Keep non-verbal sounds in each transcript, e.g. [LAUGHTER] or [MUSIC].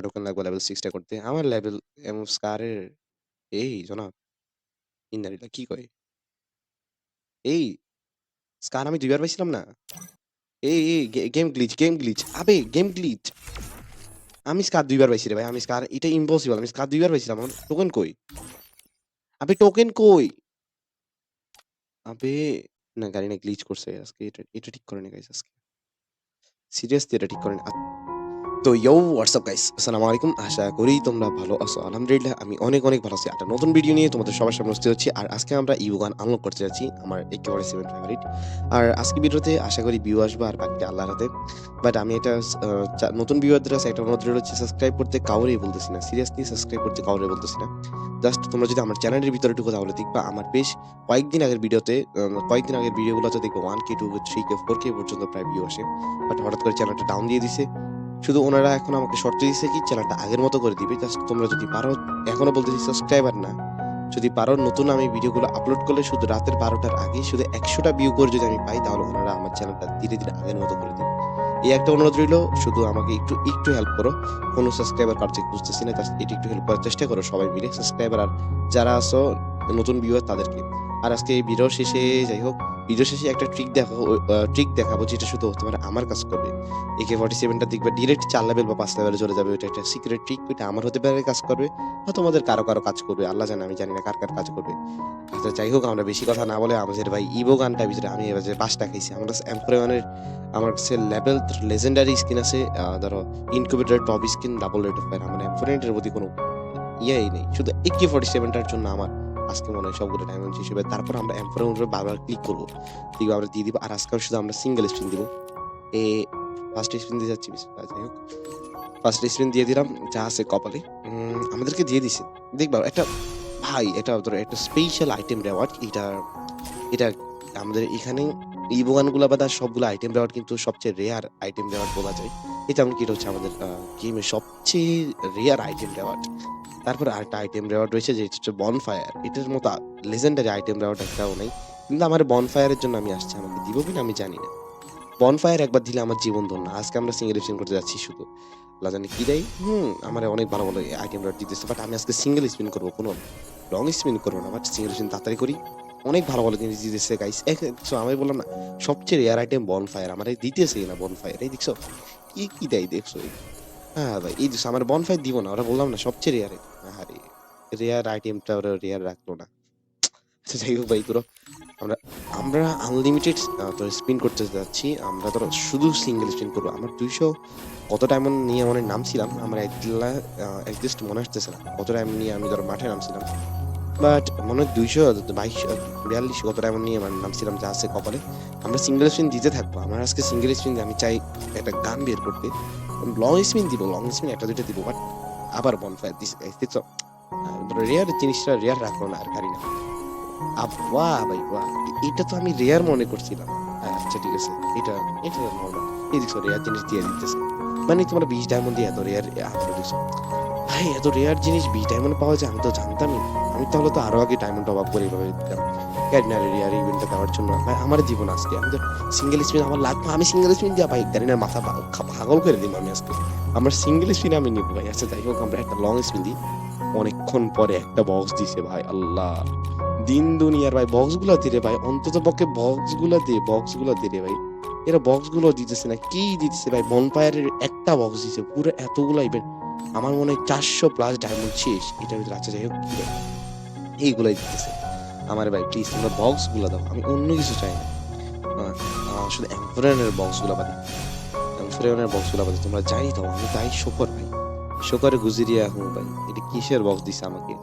Token লাগবে level 6 টা করতে। আমার লেভেল এম স্কারের এই জনাব ইন্নালিল্লাহ কি কয়? এই স্কার আমি ২ বার পাইছিলাম না? এই, এই গেম গ্লিচ, গেম গ্লিচ। আবে গেম গ্লিচ। আমি স্কার ২ বার পাইছি রে ভাই। আমি স্কার এটা ইম্পসিবল। আমি স্কার ২ বার পাইছিলাম। আমার টোকেন কই? আবে টোকেন কই? আবে না গাড়ি না গ্লিচ করছে আজকে এটা, এটা ঠিক করে নি গাইস আজকে। সিরিয়াসলি এটা ঠিক করে নি। তো ইয়ো হোয়াটস আপ গাইস আসসালামু আলাইকুম। আশা করি তোমরা ভালো আছো। আলহামদুলিল্লাহ, আমি অনেক অনেক ভালো আছি। একটা নতুন ভিডিও নিয়ে তোমাদের সবার সামনে উপস্থিত হচ্ছি। আর আজকে আমরা ইউগান আনলক করতে যাচ্ছি, আমার একেবারে সেভেন ফেভারিট আর আজকে ভিডিওতে আশা করি ভিউ আসবে আর বাকিটা আল্লাহর হাতে। বাট আমি এটা নতুন ভিউয়ারদের কাছে একটা অনুরোধ হচ্ছে সাবস্ক্রাইব করতে কাউরেই বলতেছি না। সিরিয়াসলি সাবস্ক্রাইব করতে কাউরে বলতেছি না। জাস্ট তোমরা যদি আমার চ্যানেলের ভিতরে ঢুকো তাহলে দেখবা আমার বেশ কয়েকদিন আগের ভিডিওতে কয়েকদিন আগের ভিডিওগুলোতে দেখব one K two K three K four K পর্যন্ত প্রায় ভিউ আসে। বাট হঠাৎ করে চ্যানেলটা ডাউন দিয়ে দিছে। শুধু ওনারা এখন আমাকে শর্ত দিচ্ছে কি? চ্যানেলটা আগের মতো করে দিবে। জাস্ট তোমরা যদি পারো, এখনও বলতেছি সাবস্ক্রাইবার না। যদি পারো, নতুন আমি ভিডিওগুলো আপলোড করলে শুধু রাতের বারোটার আগে শুধু একশোটা ভিউ করে যদি আমি পাই, তাহলে ওনারা আমার চ্যানেলটা ধীরে ধীরে আগের মতো করে দিবে। এই একটা অনুরোধ রইল, শুধু আমাকে একটু একটু হেল্প করো। কোনো সাবস্ক্রাইবার চেক বুঝতেছি না এটা একটু হেল্প করার চেষ্টা করো সবাই মিলে। সাবস্ক্রাইবার আর যারা আছো নতুন ভিউয়ার তাদেরকে। আর আজকে এই ভিডিও শেষে যাই হোক ভিডিও শেষে একটা ট্রিক দেখো ট্রিক দেখাবো যেটা শুধু হতে পারে আমার কাজ করবে। একে ফর্টি সেভেনটা দেখবে ডিরেক্ট চার লেভেল বা পাঁচ লেভেলে চলে যাবে। ওইটা একটা সিক্রেট ট্রিক ওইটা আমার হতে পারে কাজ করবে বা তোমাদের কারও কারও কাজ করবে। আল্লাহ জানে, আমি জানি না কার কার কাজ করবে। আচ্ছা যাই হোক, আমরা বেশি কথা না বলে আমাদের ভাই ইভো গানটা ভিতরে আমি এবার যে পাঁচটা খাইছি। আমার কাছে এম্প্রয়নের আমার কাছে লেভেল লেজেন্ডারি স্কিন আছে ধরো incubator top skin double rate of fire আমার এম্প্রয়নের প্রতি কোনো ইয়েই নেই। শুধু একে ফর্টি সেভেনটার জন্য আমার। আজকে মনে হয় সবগুলো ডায়মন্ড হিসেবে তারপর আমরা এম্প্রয়নের উপরে বারবার ক্লিক করব। দেখব আমরা দিয়ে দিব। আর আজকে শুধু আমরা সিঙ্গেল স্পিন দিব। এ ফার্স্ট স্পিন দিয়ে যাচ্ছি যাই হোক। ফার্স্ট স্পিন দিয়ে দিলাম, যা আছে কপালে। আমাদেরকে দিয়ে দিছে। দেখবা একটা, ভাই, এটা ধরো, একটা স্পেশাল আইটেম রেওয়ার্ড এটা এটা আমাদের এখানে এই বোগানগুলো বা তার সবগুলো আইটেম রেওয়ার্ড কিন্তু সবচেয়ে রেয়ার আইটেম রেওয়ার্ড বলা যায়। এটা এমনকি এটা হচ্ছে আমাদের গেমের সবচেয়ে রেয়ার আইটেম রেওয়ার্ড তারপর আরেকটা আইটেম রেওয়ার্ড রয়েছে, যেটা হচ্ছে বন ফায়ার এটার মতো লেজেন্ডারি আইটেম রেওয়ার্ড একটাও নেই। কিন্তু আমার বন ফায়ারের জন্য আমি আসছি, আমাকে দিব কিনা আমি জানি না। বন ফায়ার একবার দিলে আমার জীবন ধন্য। আজকে আমরা সিঙ্গেল স্পিন করতে যাচ্ছি শুধু। আল্লাহ জানে কি দেয়? হুম, আমার অনেক ভালো ভালো আইটেম রেওয়ার্ড দিতেছে বাট আমি আজকে সিঙ্গেল স্পিন করব, কোনো লং স্পিন করব না। বাট সিঙ্গেল স্পিন তাড়াতাড়ি করি। অনেক ভালো ভালো জিনিস দিতেছে গাইস সো আমি বললাম না, সবচেয়ে রেয়ার আইটেম বন ফায়ার আমার এই দিতেছে না বন ফায়ার এই দেখছ, কি কি দেয়, দেখছ? হ্যাঁ ভাই, এই যে আমার বন ফায়ার দিব না, ওরা বললাম না, সবচেয়ে রেয়ার আরে রেয়ার আইটেমটা ওরা রেয়ার রাখল না। আচ্ছা যাই হোক ভাই পুরো আমরা আমরা আনলিমিটেড তোর স্পিন করতে যাচ্ছি, আমরা ধরো শুধু সিঙ্গেল স্পিন করব। আমার দুইশো কত টাইম নিয়ে আমার নামছিলাম, আমার একজিস্ট মনে আসতেছে না, কত টাইম নিয়ে আমি ধরো মাঠে নামছিলাম। বাট মনে হয় দুইশো বাইশ বিয়াল্লিশ কত ডায়মন্ড নিয়ে আমার নামছিলাম যা আছে কপালে। আমরা সিঙ্গেল স্পিন দিতে থাকব। আমার আজকে সিঙ্গেল স্পিন আমি চাই একটা গান বের করতে। লং স্পিন দিব লং স্পিন একটা, দুইটা দিব বাট আবার বন ফায়ার দিস রেয়ার জিনিসটা রেয়ার রাখল না, আর গাড়ি না। আব- বাহ ভাই, বাহ। এটা তো আমি রেয়ার মনে করছিলাম। আচ্ছা ঠিক আছে। এটা এটা নর্মাল এই রেয়ার জিনিস দিয়ে দিতেছে। মানে তোমার বিশ ডায়মন্ড দিয়ে এত রেয়ার দেখছ ভাই, এত রেয়ার জিনিস বিশ ডায়মন্ড পাওয়া যায়, আমি তো জানতামই না। আমি তাহলে তো আরও আগে ডায়মন্ড অভাব করে এভাবে দিতাম। ক্যারিনার রেয়ার ইভেন্টটা দেওয়ার জন্য ভাই, আমার জীবন আজকে, আমি তো সিঙ্গেল স্পিন আমার লাগবে আমি সিঙ্গেল স্পিন দিয়া ভাই ক্যারিনার মাথা পাগল করে দিব আমি আজকে। আমার সিঙ্গেল স্পিন আমি নিব ভাই। আচ্ছা যাই হোক, আমরা একটা লং স্পিন দিই। অনেকক্ষণ পরে একটা বক্স দিছে ভাই, আল্লাহ। দিন দুনিয়ার ভাই বক্সগুলো দিলে ভাই। অন্তত পক্ষে বক্সগুলো দিয়ে বক্সগুলো দিলে ভাই। এরা বক্সগুলো দিতেছে না, কি দিতেছে ভাই? বনফায়ারের একটা বক্স দিছে, পুরো এতগুলো ইভেন্ট আমার মনে হয় চারশো প্লাস ডায়মন্ড শেষ। এটার ভিতরে আচ্ছা যাই হোক এইগুলাই দিতেছে। আমার ভাই প্লিজ তোমরা বক্সগুলো দাও। আমি অন্য কিছু চাই না। শুধু এম্পোরিয়নের বক্সগুলো বাদে। এম্পোরিয়নের বক্সগুলো বাদে। তোমরা যাই দাও, আমি তাই শোকর ভাই। শোকরে গুজিরিয়া হুম ভাই। এটা কিসের বক্স দিছে আমাকে?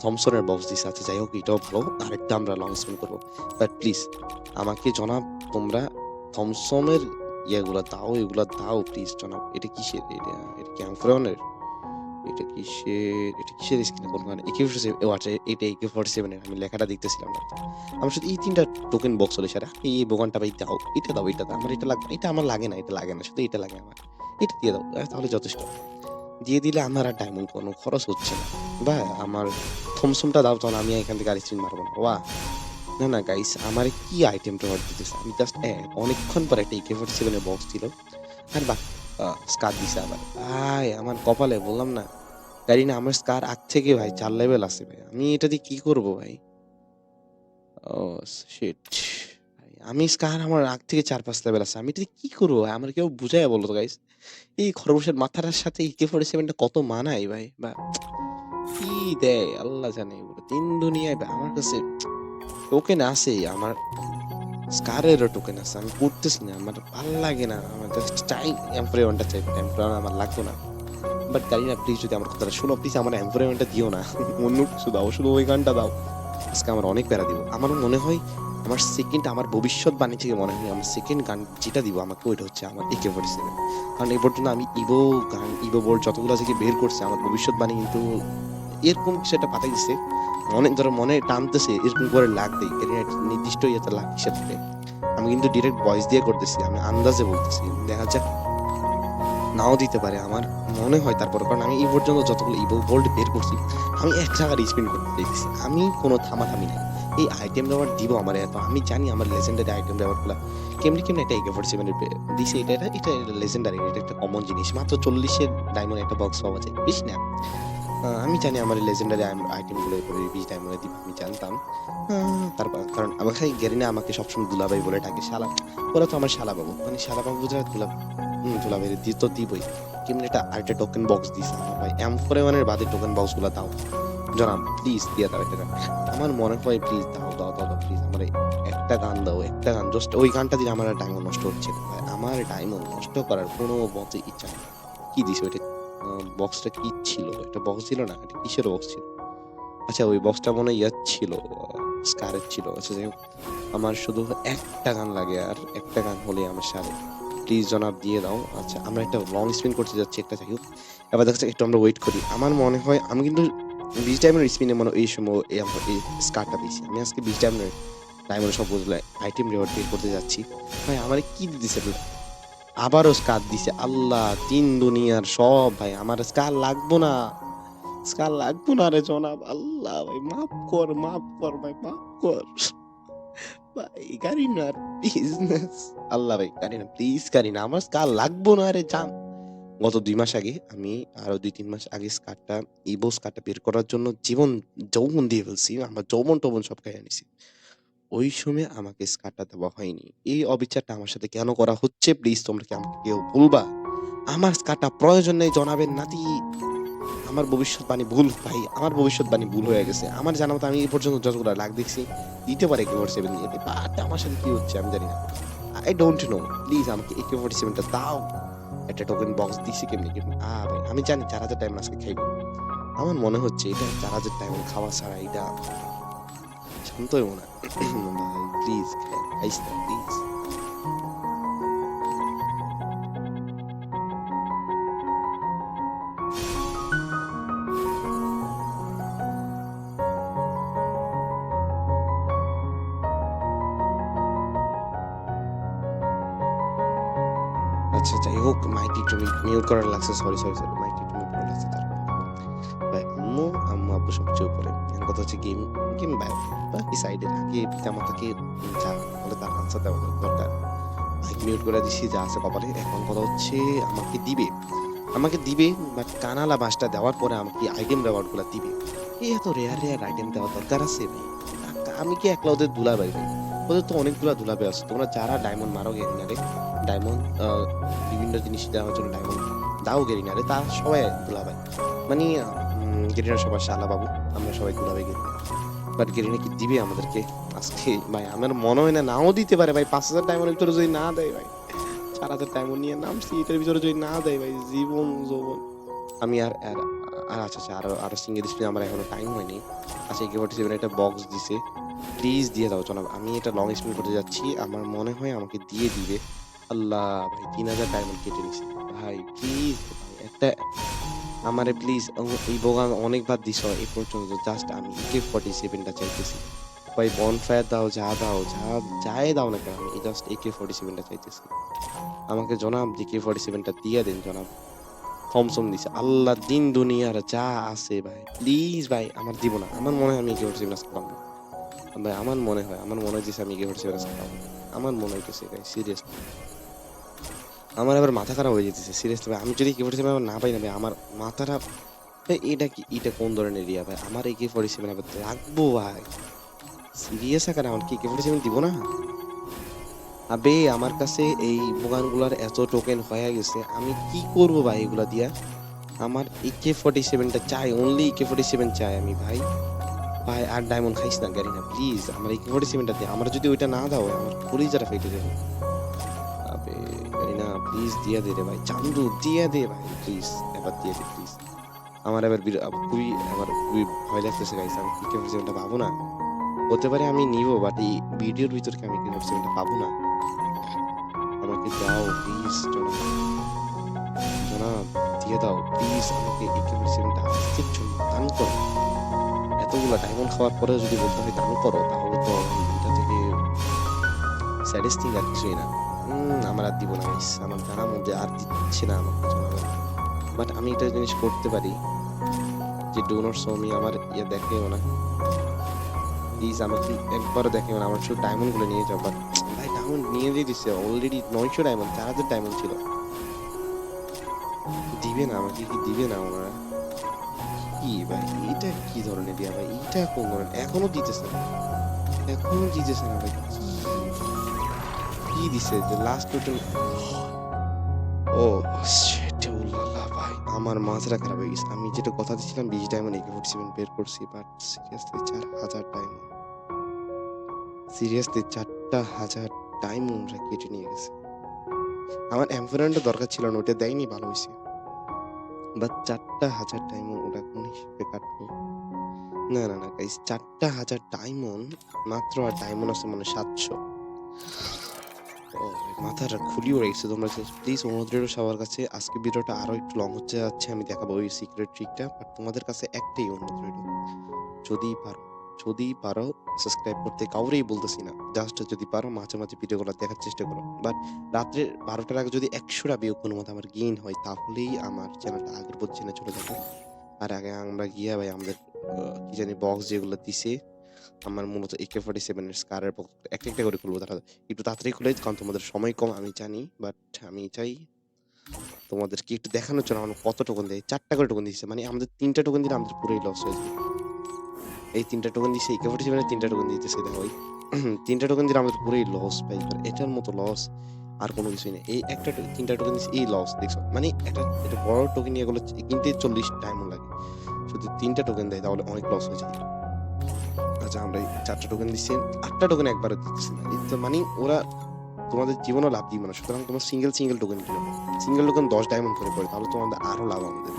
থমসনের বক্স দিছে। আচ্ছা যাই হোক, এটাও ভালো। আরেকটা আমরা লং স্পিন করব। বাট প্লিজ আমাকে জনাব, তোমরা থমসনের ইয়েগুলো দাও, এগুলো দাও প্লিজ জনাব। এটা কিসের? এটা এটা কি অ্যাম্ফ্রনের এটা কিসের এটা কিসের স্ক্রিনে কোন গান একে ও আচ্ছা এটা একে ফোর্টি সেভেনের আমি লেখাটা দেখতেছিলাম না। আমার সাথে এই তিনটা টোকেন বক্স হলে সারা এই বোগানটা ভাই দাও, এটা দাও এটা দাও। আমার এটা লাগবে এটা আমার লাগে না, এটা লাগে না, শুধু এটা লাগে আমার। এটা দিয়ে দাও তাহলে যথেষ্ট। দিয়ে দিলে আমার আর ডায়মন্ড কোনো খরচ হচ্ছে না। বা আমার থমসমটা দাও তখন আমি এখান থেকে আর স্পিন মারবো না। ওয়া। না না গাইস আমার কি আইটেম প্রভাব দিতেছে? আমি জাস্ট অনেকক্ষণ পর একটা একে ফোর্টি সেভেনের বক্স ছিল আর বা আ স্কার দিছে আবার। ভাই আমার কপালে, বললাম না। জানি না, আমার স্কার আগ থেকে ভাই ৪ লেভেল আছে ভাই। আমি এটা দিয়ে কি করব ভাই? Oh shit! আমি স্কার আমার আগ থেকে ৪-৫ লেভেল আছে। আমি এটা কি করব ভাই? আমার কেউ বুঝাইয়া বলো তো গাইস। এই খরগোশের মাথাটার সাথে AK47 টা কত মানায় ভাই? বা, কি দেয় আল্লাহ জানে। দিন দুনিয়ায় আমার কাছে টোকেন আছে। আমার স্কারেরও টোকেন আছে। আমি করতেছি না। আমার ভালো লাগে না। আমার চাই M41 টা চাই। M41 আমার লাগতো না। বাট জানি না প্লিজ যদি আমার কথাটা শোনো প্লিজ আমার M41 টা দিও না। অন্য কিছু দাও। শুধু ওই গানটা দাও। আজকে আমার অনেক প্যারা দিব আমার মনে হয় আমার সেকেন্ড আমার ভবিষ্যৎবাণী থেকে মনে হয় আমার সেকেন্ড গান যেটা দিব আমাকে ওইটা হচ্ছে আমার AK47 কারণ এই পর্যন্ত আমি ইভো গান, ইভো বোর্ড যতগুলো থেকে বের করছে আমার ভবিষ্যৎবাণী কিন্তু এরকম একটা পাঠাই দিছে। অনেক ধরো মনে টানতেছে এরকম করে লাগ দেই। এর একটা নির্দিষ্ট ইয়েতে লাগ হিসাব দেয়। আমি কিন্তু ডিরেক্ট ভয়েস দিয়ে করতেছি। আমি আন্দাজে বলতেছি। দেখা যাক নাও দিতে পারে। আমার মনে হয় তারপরে কারণ আমি এই পর্যন্ত যতগুলো ইভো বোল্ট বের করছি আমি এক জায়গায় স্পিন করতে চাইতেছি। আমি কোনো থামাথামি নাই। এই আইটেম ব্যবহার দিব আমার এত আমি জানি আমার লেজেন্ডারি আইটেম ব্যবহারগুলা কেমনি কেমনি একটা AK47 এর পে দিছে এটা, এটা, এটা লেজেন্ডারি এটা একটা কমন জিনিস। মাত্র ৪০ এর ডায়মন্ড একটা বক্স পাওয়া যায়। বেশি না। আমি জানি আমার লেজেন্ডারি আইটেমগুলো এরপরে ২০ ডায়মন্ডে দিব আমি জানতাম। তারপর কারণ আমাকে গেরিনা আমাকে সবসময় দুলাভাই বলে ডাকে। শালা ওরা তো আমার শালাবাবু। মানে শালাবাবু যারা দুলা হুম দুলাভাই দি তো দিবই। কেমনে একটা আরেকটা টোকেন বক্স দিছে আমার ভাই। M41 এর বাদে টোকেন বক্সগুলা দাও। জনাব প্লিজ দিয়ে দাও একটা গান। আমার মনে হয় প্লিজ দাও, দাও, দাও, দাও প্লিজ আমারে একটা গান দাও। একটা গান জাস্ট ওই গানটা দিলে আমার ডায়মন্ড নষ্ট হচ্ছে আমার ডায়মন্ড নষ্ট করার কোনো মতে ইচ্ছা নেই। কি দিছে ওইটা? বক্সটা কি ছিল? একটা বক্স ছিল না? এটা কিসের বক্স ছিল? আচ্ছা ওই বক্সটা মনে ইয়ার ছিল, স্কারের ছিল। আচ্ছা যাই হোক আমার শুধু একটা গান লাগে আর একটা গান হলেই আমার সারে। প্লিজ জনাব দিয়ে দাও। আচ্ছা আমরা একটা লং স্পিন করতে যাচ্ছি একটা যাই হোক। এবার দেখা একটু আমরা ওয়েট করি। আমার মনে হয় আমি কিন্তু ২০ ডায়মন্ডের স্পিনে মনে এই সময় এই আমা এই স্কারটা পেয়েছি। আমি আজকে ২০ ডায়মন্ডের ডায়মন্ডের সবগুলো আইটেম রিওয়ার্ড বের করতে যাচ্ছি। ভাই আমার কি এগুলা? আবারও স্কার দিছে। আল্লাহ! তিন দুনিয়ার সব ভাই আমার স্কার লাগবো না। স্কার লাগবো না রে জনাব। আল্লাহ ভাই মাফ কর, মাফ কর ভাই মাফ কর। ভাই গারিনার বিজনেস আল্লাহ ভাই গারিনা প্লিজ গারিনা আমার স্কার লাগবো না রে জান। গত ২ মাস আগে আমি আরও ২-৩ মাস আগে স্কারটা ইভো স্কারটা বের করার জন্য জীবন যৌবন দিয়ে ফেলছি। আমার যৌবন-টৌবন সব খাইয়া নিছি। ওই সময় আমাকে স্কারটা দেওয়া হয়নি। এই অবিচারটা আমার সাথে কেন করা হচ্ছে প্লিজ তোমরা কি আমাকে কেউ বলবা? আমার স্কারটা প্রয়োজন নেই জনাবের নাতি। আমার ভবিষ্যৎবাণী ভুল, ভাই। আমার ভবিষ্যৎবাণী ভুল হয়ে গেছে। আমার জানা মতো আমি এই পর্যন্ত যতগুলা লাগ দেখছি দিতে পারে AK47 দিয়ে বাট আমার সাথে কি হচ্ছে আমি জানি না। I don't নো প্লিজ আমাকে AK47 সেভেনটা দাও। একটা টোকেন বক্স দিছে কেমনি, কেমনে? আ, ভাই, আমি জানি ৪০০০ ডায়মন্ড আজকে খাইবো। আমার মনে হচ্ছে এটা ৪০০০ ডায়মন্ড খাওয়া ছাড়া এটা শান্ত হইব না। ভাই প্লিজ খাইস না প্লিজ। আচ্ছা যাই হোক মাইক একটু মিউট করা লাগছে। Sorry, sorry, sorry. মাইক একটু মিউট করা লাগছে তার আম্মু, আম্মু আব্বু সবচেয়ে উপরে। কথা হচ্ছে গেম, গেম বা বাকি সাইডে আগে পিতামাতাকে যা বলে তার আনসার দেওয়া দরকার। মিউট করে দিছি যা আছে কপালে। এখন কথা হচ্ছে আমাকে দিবে। আমাকে দিবে বাট কানালা বাসটা দেওয়ার পরে আমাকে আইটেম রিওয়ার্ডগুলা দিবে। এই এত রেয়ার, রেয়ার আইটেম দেওয়ার দরকার আছে? আমি কি একলা ওদের দুলা ভাই? ওদের তো অনেকগুলা দুলাভাই আছে। তোমরা যারা ডায়মন্ড মারো গেরিনারে, ডায়মন্ড বিভিন্ন জিনিস দেওয়ার জন্য ডায়মন্ড দাও গেরিনারে তা সবাই দুলাভাই। মানে গেরিনার সবার শালাবাবু। আমরা সবাই দুলাভাই গেরিনা। বাট গেরিনা কি দিবে আমাদেরকে? আজকে ভাই আমার মনে হয় না নাও দিতে পারে ভাই। ৫০০০ ডায়মন্ডের ভিতরে যদি না দেয় ভাই। ৪০০০ ডায়মন্ড নিয়ে নামছি এটার ভিতরে যদি না দেয় ভাই জীবন যৌবন। আমি আর আর আচ্ছা, আচ্ছা আরও আরও সিঙ্গেল স্পিন আমার এখনও টাইম হয়নি। আচ্ছা AK47 একটা বক্স দিছে। প্লিজ দিয়ে দাও জনাব। আমি এটা লং স্পিন করতে যাচ্ছি। আমার মনে হয় আমাকে দিয়ে দিবে। আল্লাহ ভাই ৩০০০ ডায়মন্ড কেটে নিছে। ভাই প্লিজ একটা আমারে প্লিজ ইভো গান অনেকবার দিছ এ পর্যন্ত জাস্ট আমি AK47 সেভেনটা চাইতেছি। ভাই বন বনফায়ার দাও, যা দাও, যা যাই দাও না কেন আমি জাস্ট AK47 সেভেনটা চাইতেছি। আমাকে জনাব AK47 সেভেনটা দিয়ে দেন জনাব। থমসম দিছে। আল্লাহ দিন দুনিয়ার যা আছে ভাই প্লিজ ভাই আমার দিব না। আমার মনে হয় আমি AK47 আজকে পাবো। ভাই আমার মনে হয়, আমার মনে হইতেছে আমি AK47 আজকে পাবো। আমার মনে হইতেছে ভাই সিরিয়াসলি। আমার আবার মাথা খারাপ হয়ে যেতেছে সিরিয়াসলি ভাই। আমি যদি কে ফোর্টি সেভেন না পাই না ভাই, আমার মাথাটা, ভাই, এটা কি, এটা কোন ধরনের এরিয়া ভাই? আমার এই কে ফোর্টি সেভেন আবার লাগবো ভাই। সিরিয়াস আকার আমার কি কে ফোর্টি সেভেন দিব না? আবে, আমার কাছে এই বোগানগুলার এত টোকেন হয়ে গেছে, আমি কি করব ভাই এগুলা দিয়া? আমার কে ফোর্টি সেভেনটা চাই অনলি কে ফোর্টি সেভেন চাই আমি ভাই। ভাই, আর ডায়মন্ড খাইস না, গাড়ি না প্লিজ আমার কে ফোর্টি সেভেনটা দিয়ে আমার যদি ওইটা না দাও আমার কলিজাটা ফেটে যাবে। প্লিজ দিয়ে দে রে ভাই চান্দু দিয়ে দে ভাই প্লিজ এবার দিয়ে দে প্লিজ আমার এবার খুবই আমার খুবই ভয় লাগতেছে গাইস আমি ফোর্টি সেভেনটা পাবো না। হতে পারে আমি নিব বাট এই ভিডিওর ভিতর কি আমি ফোর্টি সেভেনটা পাবো না। আমাকে দাও প্লিজ জনাব। দিয়ে দাও প্লিজ আমাকে ফোর্টি সেভেনটা আজকের জন্য দান করো। এতগুলো ডায়মন্ড খাওয়ার পরে যদি বলতে হয় দান করো, তাহলে তো এটা থেকে স্যাডেস্ট আর কিছুই না। আমার আর দিব না guys। আমার জানার মধ্যে আর দিচ্ছে না আমার বাট আমি এটা জিনিস করতে পারি, যে ডোনার সমি আমার ইয়ে দেখেও না। প্লিজ আমাকে একবারও দেখেও না। আমার শুধু ডায়মন্ডগুলো নিয়ে যাও বাট ভাই ডায়মন্ড নিয়ে দিয়ে দিচ্ছে অলরেডি নয়শো ডায়মন্ড চার হাজার ডায়মন্ড ছিল। দিবে না আমাকে, কি দিবে না ওনারা? কি ভাই, এটা কি ধরনের দিয়া ভাই? এটা কোন ধরনের? এখনও দিতেছে না। এখনও দিতেছে না ভাই, কি কি দিছে? যে লাস্ট টোটাল ও shit, উল্লাল্লাহ ভাই আমার মাথাটা খারাপ হয়ে গেছে। আমি যেটা কথা দিয়েছিলাম বিশ ডায়মন্ড একে ফোর্টি সেভেন বের করছি বাট সিরিয়াসলি চার হাজার ডায়মন্ড সিরিয়াসলি চারটা হাজার ডায়মন্ডরা কেটে নিয়ে গেছে। আমার এমফোরানটা দরকার ছিল না ওটা দেয়নি ভালো হয়েছে। বাট চারটা হাজার ডায়মন্ড ওটা কোন হিসেবে কাটলো না না না গাইস চারটা হাজার ডায়মন্ড মাত্র আর ডায়মন্ড আছে মানে সাতশো। মাথাটা খুলি উড়ে গেছে। তোমরা প্লিজ অনুরোধ সবার কাছে, আজকে ভিডিওটা আরও একটু লং হচ্ছে যাচ্ছে, আমি দেখাবো ওই সিক্রেট ট্রিকটা বাট তোমাদের কাছে একটাই অনুরোধ যদি পারো যদি পারো সাবস্ক্রাইব করতে কাউরেই বলতেছি না। জাস্ট যদি পারো, মাঝে মাঝে ভিডিওগুলো দেখার চেষ্টা করো। বাট রাত্রে বারোটার আগে যদি একশোটা বিয়োগ কোনো মতো আমার গেইন হয়, তাহলেই আমার চ্যানেলটা আগের পর্যন্ত চলে যাবে। আর আগে আমরা গিয়ে ভাই আমাদের কি জানি বক্স যেগুলো দিছে আমার মূলত একে ফর্টি সেভেনের স্কারের একটা একটা করে খুলবো। তারা একটু তাড়াতাড়ি খুলে, কারণ তোমাদের সময় কম, আমি জানি বাট আমি চাই তোমাদেরকে একটু দেখানোর জন্য আমার কত টোকন দেয়, চারটা করে টোকন দিচ্ছে মানে আমাদের তিনটা টোকন দিলে আমাদের পুরোই লস হয়ে যাবে এই তিনটা টোকন দিচ্ছে একে ফর্টি সেভেনের তিনটা টোকন দিতেছে দেখো ওই [CLEARS THROAT] তিনটা টোকন দিলে আমাদের পুরোই লস পাই। এটার মতো লস আর কোনো কিছুই নেই। এই একটা তিনটা টোকেন এই লস দেখছ? মানে একটা একটা বড় টোকেন এগুলো কিনতে চল্লিশ ডায়মন্ড লাগে। শুধু তিনটা টোকেন দেয়, তাহলে অনেক লস হয়ে যায়। আচ্ছা আমরা চারটা টোকেন দিচ্ছি, আটটা টোকেন একবারে দিচ্ছি না। মানে ওরা তোমাদের জীবনও লাভ দিবে না। সুতরাং তোমার সিঙ্গেল সিঙ্গেল টোকেন কিনো। সিঙ্গেল টোকেন দশ ডায়মন্ড করে পড়ে, তাহলে তোমাদের আরও লাভ আমাদের।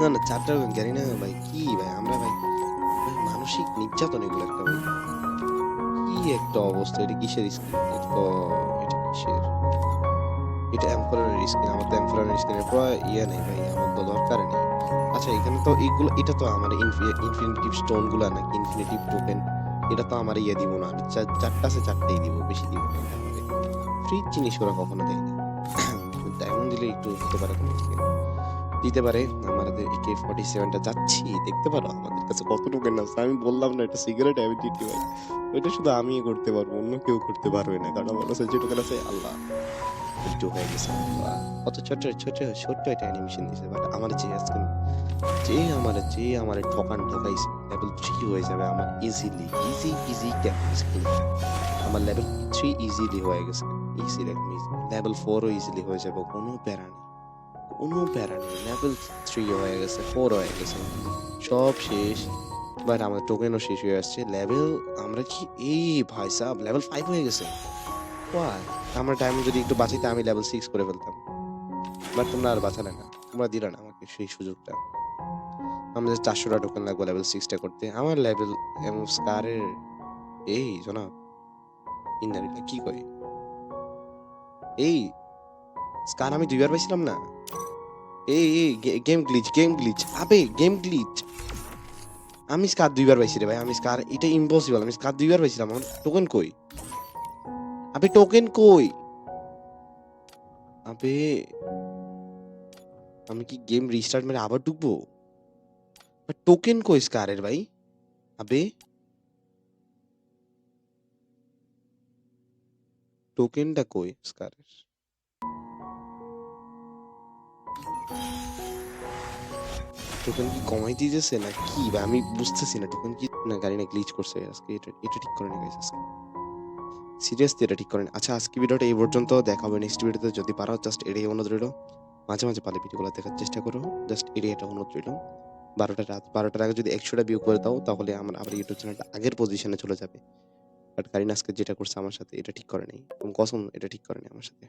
না না, চারটা টোকেন জানি না ভাই, কি ভাই, আমরা ভাই মানসিক নির্যাতন এগুলো একটা ভাই। কি একটা অবস্থা, এটা কিসের স্ক্রিন এটা কিসের? এটা এমফোরারের স্ক্রিন আমার তো এমফোরারের স্ক্রিনের পুরো ইয়ে নেই ভাই, আমার তো দরকার নেই। আচ্ছা এখানে তো এইগুলো, এটা তো আমার ইনফিনিটিভ স্টোনগুলো নাকি ইনফিনিটিভ টোকেন এটা তো আমার ইয়ে দিব না। চারটা আছে, চারটেই দিব, বেশি দিব না ফ্রি জিনিস ওরা কখনো দেয় না। [CLEARS THROAT] ডায়মন্ড দিলে একটু হতে পারে কোনো। দিতে পারে আমাদের কে ফর্টি সেভেনটা যাচ্ছি দেখতে পারো আমাদের কাছে কত টোকেন আছে। আমি বললাম না, এটা সিগারেট আমি দিতে পারি ওইটা শুধু আমি করতে পারব, অন্য কেউ করতে পারবে না। কারণ আমার কাছে যে টোকেন আছে, আল্লাহ। একটু হয়ে গেছে। কত ছোট ছোট, ছোট্ট একটা অ্যানিমেশন দিয়েছে বাট আমার যে আজকে যে আমার যে আমার ঠকান ঠকাইছে লেভেল থ্রি হয়ে যাবে আমার ইজিলি ইজি ইজি আমার লেভেল থ্রি ইজিলি হয়ে গেছে। ইজি লেভেল ফোরও ইজিলি হয়ে যাবে, কোনো প্যারা নেই। কোনো প্যারা নেই। লেভেল থ্রি হয়ে গেছে ফোর হয়ে গেছে। সব শেষ। বাট আমার টোকেনও শেষ হয়ে আসছে। লেভেল আমরা কি এই ভাই সাহ লেভেল ফাইভ হয়ে গেছে। Why? আমার টাইম যদি একটু বাঁচিতে আমি লেভেল সিক্স করে ফেলতাম। বাট তোমরা আর বাঁচালে না, তোমরা দিলে না আমাকে সেই সুযোগটা। আমাদের চারশোটা টোকেন লাগবে লেভেল সিক্সটা করতে। আমার লেভেল এবং স্কারের এই জনাব ইন্দারিটা কি কয়? এই স্কার আমি দুইবার পাইছিলাম না। এই এই গেম গ্লিচ গেম গ্লিচ আবে গেম গ্লিচ আমি স্কার দুইবার পাইছি রে ভাই, আমি স্কার এটা ইম্পসিবল আমি স্কার দুইবার পাইছিলাম, আমার টোকেন কই? আবে টোকেন কই? আবে, আমি কি গেম রিস্টার্ট মেরে আবার ঢুকবো? টোকেন কই স্কারের ভাই? আবে টোকেনটা কই স্কারের? টোকেন কি কমাই দিয়েছে না কি? আমি বুঝতেছি না টোকেন কি না, গাড়ি না গ্লিচ করছে, আজকে এটা এটা ঠিক করে নেবে আজকে। সিরিয়াসলি এটা ঠিক করেন। আচ্ছা আজকে ভিডিওটা এই পর্যন্ত। দেখা হবে নেক্সট ভিডিওতে যদি পারো জাস্ট এড়িয়ে অনুরোধ রইল। মাঝে মাঝে পালে ভিডিওগুলো দেখার চেষ্টা করো। জাস্ট এড়িয়ে এটা অনুরোধ রইল। বারোটা রাত, বারোটার আগে যদি একশোটা ভিউ করে দাও, তাহলে আমার আবার ইউটিউব চ্যানেলটা আগের পজিশনে চলে যাবে। বাট কারিনা আজকে যেটা করছে আমার সাথে, এটা ঠিক করে নেই এবং কসম, এটা ঠিক করে নেই আমার সাথে।